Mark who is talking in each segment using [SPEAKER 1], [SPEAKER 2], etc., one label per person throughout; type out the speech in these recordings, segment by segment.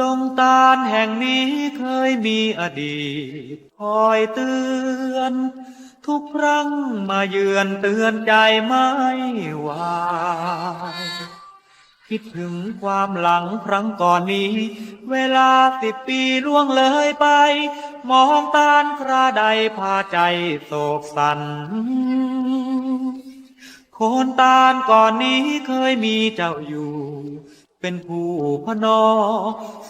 [SPEAKER 1] ดงตาลแห่งนี้เคยมีอดีตคอยเตือน ทุกครั้งมาเยือนเตือนใจไม่ไหวคิดถึงความหลังครั้งก่อนนี้ เวลาสิบปีล่วงเลยไป มองตาลคราใดพาใจโศกสัน โคนตาลก่อนนี้เคยมีเจ้าอยู่ เป็นผู้พนอ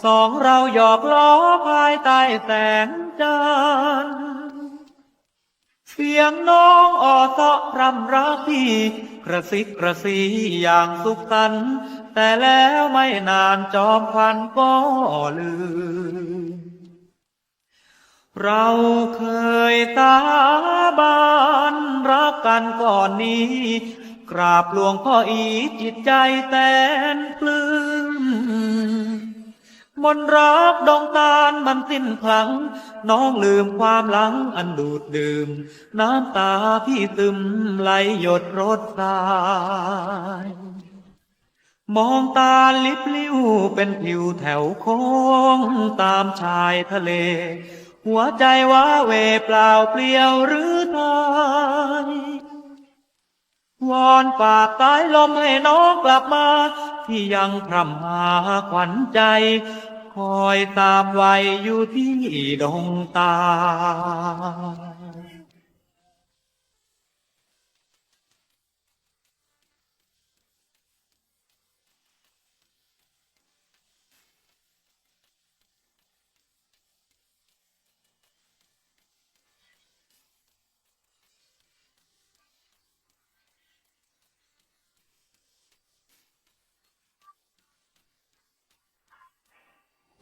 [SPEAKER 1] สองเราหยอกล้อภายใต้แสงจันทร์เสียงน้องอ่อเสาะรำรักพี่กระซิกกระซีอย่างสุขสันต์แต่แล้วไม่นานจอมควันก็ลืม เราเคยสาบานรักกันก่อนนี้ กราบหลวงพ่ออีจิตใจแตนปลื้มมนรักดองตาลมันสิ้นพลัง น้องลืมความหลังอันดูดดื่ม น้ำตาพี่ซึมไหลหยดรดสาย มองตาลิบลิ้วเป็นผิวแถวโค้งตามชายทะเล หัวใจว้าเวเปล่าเปลี่ยวหรือไทย วอนฝากสายลมให้น้องกลับมา ที่ยังพร่ำหาขวัญใจ คอยตามไว้อยู่ที่ดงตา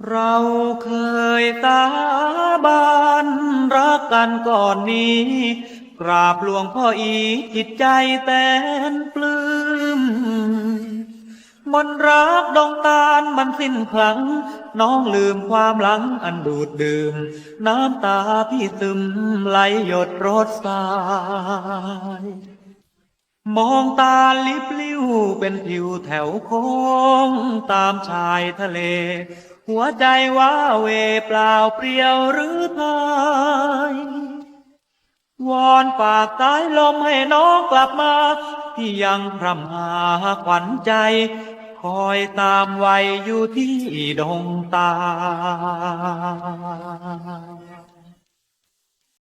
[SPEAKER 1] เราเคยสาบานรักกันก่อนนี้ กราบหลวงพ่ออีจิตใจแตนปลื้มมนรักดองตาลมันสิ้นครั้งน้องลืมความหลังอันดูดดื่ม น้ำตาพี่ซึมไหลหยดรดสาย มองตาลิบลิ้วเป็นผิวแถวโค้งตามชายทะเล หัวใจว้าเวเปล่าเปลี่ยวหรือพายวอนฝากสายลมให้น้องกลับมา ที่ยังพร่ำหาขวัญใจ คอยตามไว้อยู่ที่ดงตา